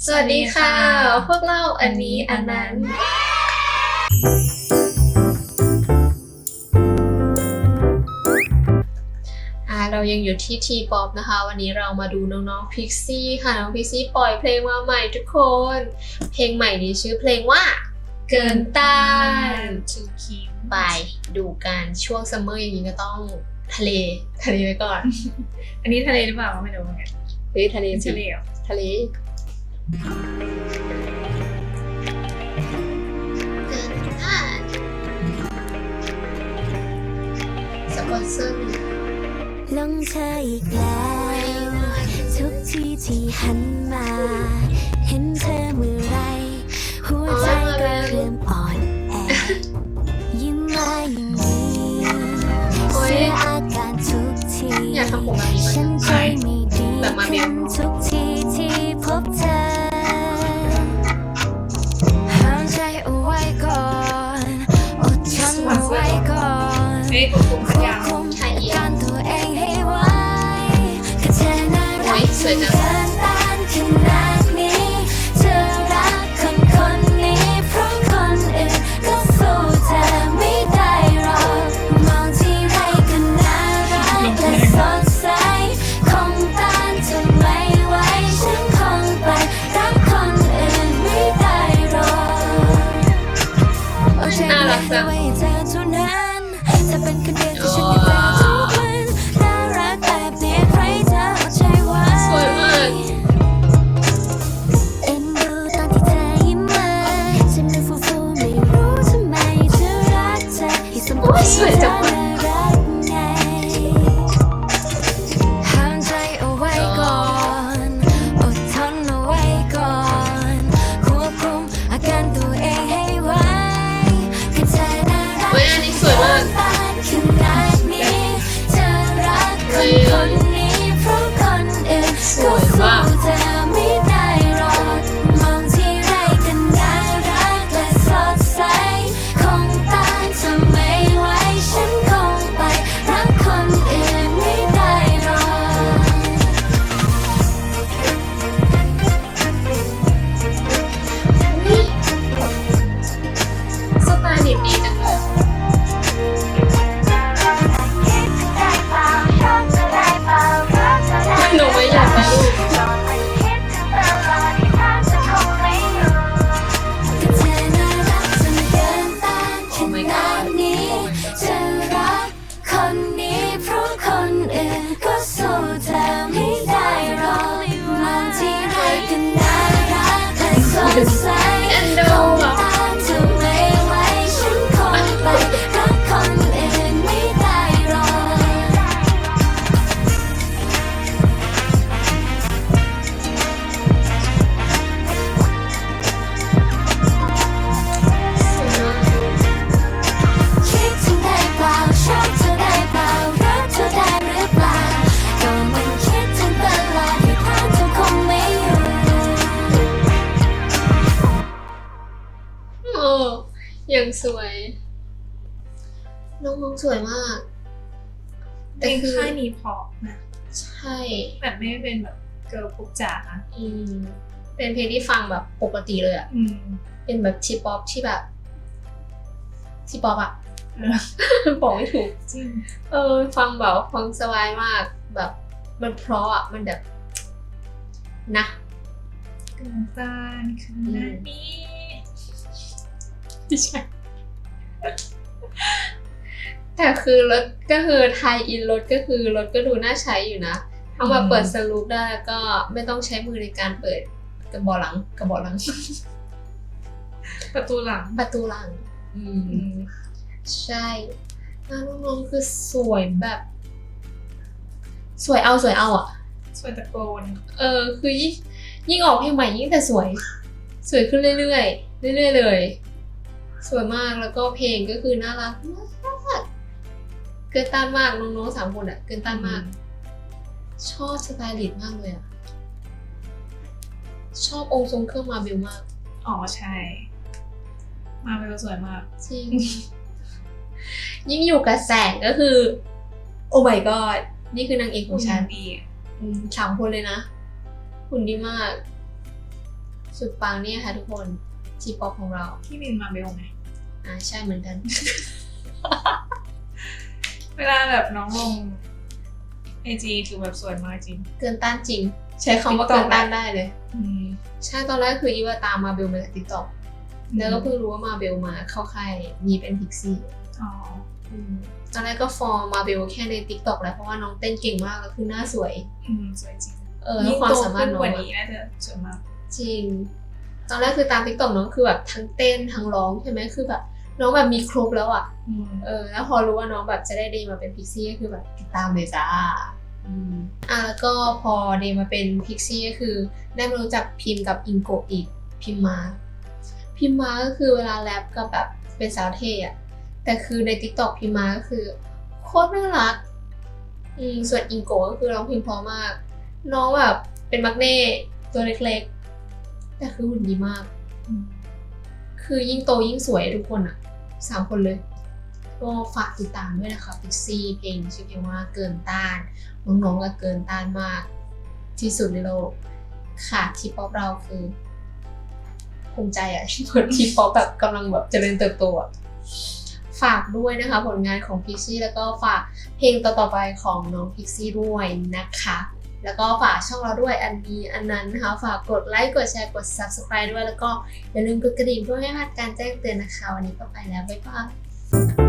สวัสดีค่ะ พวกเราอันนี้อันนั้น อ่าเรายังอยู่ที่ทีป๊อปนะคะ วันนี้เรามาดูน้องๆพิกซี่ค่ะ น้องพิกซี่ปล่อยเพลงมาใหม่ทุกคน เพลงใหม่นี้ชื่อเพลงว่า เกินต้านทูคิมไปดูกันช่วงซัมเมอร์อย่างนี้ก็ต้องทะเลทะเลไว้ก่อน อันนี้ทะเลหรือเปล่าไม่รู้เหมือนกันเฮ้ยทะเลสิทะเลเหรอทะเลเกินต้าน สปอนเซอร์ลงเธออีกแล้ว ทุกทีที่หันมา เห็นเธอเมื่อไร หัวใจก็เริ่มอ่อนแอ ยิ้มมาอย่างนี้เสียอาการทุกที อยากทำผมแบบนี้ เฮ้ยผมควยาบวคุมการตัวเองให้ไว้ก็เธอน่ารักจน โอ้ยังสวย น้องๆสวยมากเพลงค่ายนี้เพราะนะใช่ แบบไม่ได้เป็นแบบเกิร์ลกรุ๊ปจ๋านะอืมเป็นเพลงที่ฟังแบบปกติเลยอะอืม เป็นแบบทีป๊อปที่แบบทีป๊อปอะเออ บอกไม่ถูก จริงเออ ฟังแบบฟังสบายมากแบบมันเพราะอะมันแบบนะ เกินต้านขนาดนี้ ไม่ใช่ แต่คือรถก็คือไทยอินรถก็คือรถก็ดูน่าใช้อยู่นะเอามาเปิดสลูปได้แล้วก็ไม่ต้องใช้มือในการเปิดกระบอกหลังกระบอกหลัง ประตูหลังประตูหลัง อือืมมใช่แล้วน้องๆคือสวยแบบ สวยเอาสวยเอาอะ สวยตะโกน เออ คือยิ่งยิ่งออกเพลงใหม่ยิ่งแต่สวย สวยขึ้นเรื่อยๆเรื่อยๆเลย สวยมากแล้วก็เพลงก็คือน่ารักมากเกินต้านมากน้องๆสามคนอะ เกินต้านมาก ชอบสไตล์ลิสต์มากเลยอะ ชอบองค์ทรงเครื่องมาเบลมาก อ๋อใช่ มาเป็นสวยมาก จริง ยิ่งอยู่กับแสงก็คือ โอ้ my god นี่คือนางเอกของฉันดีอืมสามคนเลยนะหุ่นดีมาก สุดปังเนี่ยค่ะทุกคน ทีป๊อปของเราที่มินมาเบลไง อ่าใช่เหมือนกัน เวลาแบบน้องลงไอจีคือแบบสวยมากจริง เกินต้านจริง ใช้คำว่า TikTok เกินต้านได้เลย อืม ใช่ตอนแรกคืออีว่าตามมาเบลมาจากติ๊กต็อกแล้วก็เพิ่งรู้ว่ามาเบลมาเข้าค่ายนี้เป็นพิกซี่อ๋อ ตอนแรกก็ฟอร์มมาเบลแค่ในติ๊กต็อกแหล้วเพราะว่าน้องเต้นเก่งมากแล้วคือหน้าสวย อืม สวยจริงเออแล้วความสามารถยิ่งน้โตองขึ้นกว่าอะนี้น่าจะสวยมาก จริง ตอนแรกคือตามติ๊กต็อกน้องคือแบบทั้งเต้นทั้งร้องใช่ไหมคือแบบน้องแบบมีครบแล้วอะอืมเออแล้วพอรู้ว่าน้องแบบจะได้เดย์มาเป็นพิกซี่ก็คือแบบติดตามเลยจ้าอืมอะแล้วก็พอเดย์มาเป็นพิกซี่ก็คือได้มารู้จักพิมพ์กับอิงโกะอีกพิมพ์มาพิมพ์มาก็คือเวลาแรปกับแบบเป็นสาวเท่อะแต่คือในติ๊กต็อกพิมพ์มาก็คือโคตรน่ารักอืมส่วนอิงโกะก็คือร้องเพลงเพราะมาก น้องแบบเป็นมักเน่ตัวเล็กๆ แต่คือหุ่นดีมากอืมคือยิ่งโตยิ่งสวยทุกคนอะสามคนเลย ก็ฝากติดตามด้วยนะคะพิกซี่เพลงชื่อเพลงว่าเกินต้าน น้องๆก็เกินต้านมาก ที่สุดในโลก ค่ะที่ป๊อปเราคือภูมิใจอะที่คนที่ป๊อปแบบกำลังแบบเจริญเติบโตอะฝากด้วยนะคะผลงานของพิกซี่แล้วก็ฝากเพลงต่อๆไปของน้องพิกซี่ด้วยนะคะ แล้วก็ฝากช่องเราด้วยอันนี้อันนั้นนะคะ ฝากกดไลค์กดแชร์กด subscribe ด้วย แล้วก็อย่าลืมกดกระดิ่งเพื่อไม่ให้พลาดการแจ้งเตือนนะคะ วันนี้ก็ไปแล้ว บ๊ายบาย